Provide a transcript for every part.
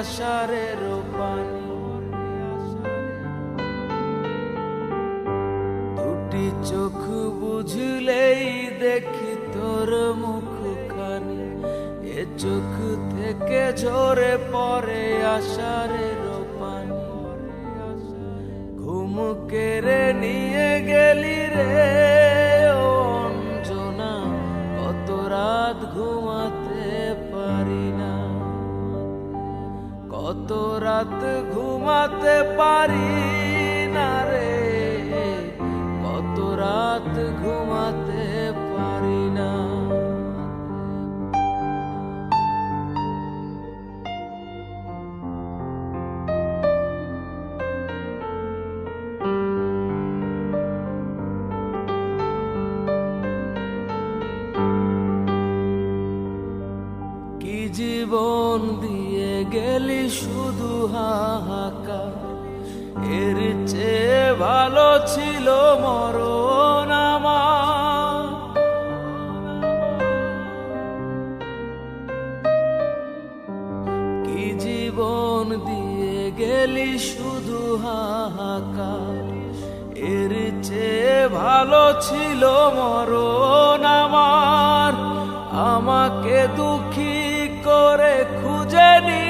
আষাঢ়ের পানি দুটি চোখ বুঝলেই দেখি তোর মুখখানি। এ চোখ থেকে ঝরে পড়ে আষাঢ়ের পানি ঘুম কেড়ে নিয়ে গেলি রে, অঞ্জনা, কত রাত ঘুমাতে কত রাত ঘুমাতে পারি না রে? কত রাত ঘুমাতে পারি না? কি জীবন দিয়ে গেলি শুধু হাহাকার। এর চেয়ে ভালো ছিল আমার। কি জীবন দিয়ে গেলি শুধু হাহাকার? এর চেয়ে ভালো ছিল মরণ আমার। আমাকে দুঃখী করে খুঁজে নিলি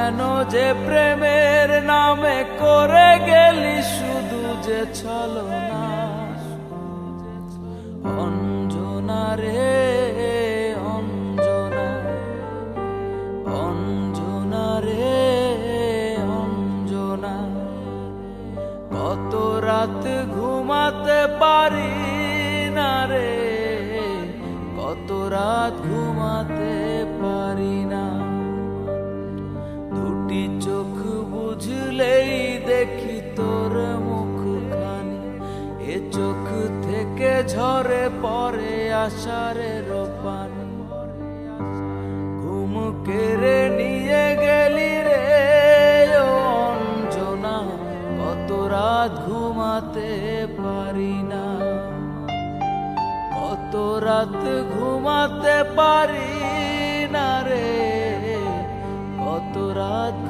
কেন যে প্রেমের নামে করে গেলি শুধু যে ছলনা। না রে চোখ বুঝলেই দেখি তোর মুখখানি। এ চোখ থেকে ঝরে পড়ে আষাঢ়ের পানি। ঘুম কেড়ে নিয়ে গেলি রে অঞ্জনা। কত রাত ঘুমাতে পারি না। কত রাত ঘুমাতে পারি না রে। কত রাত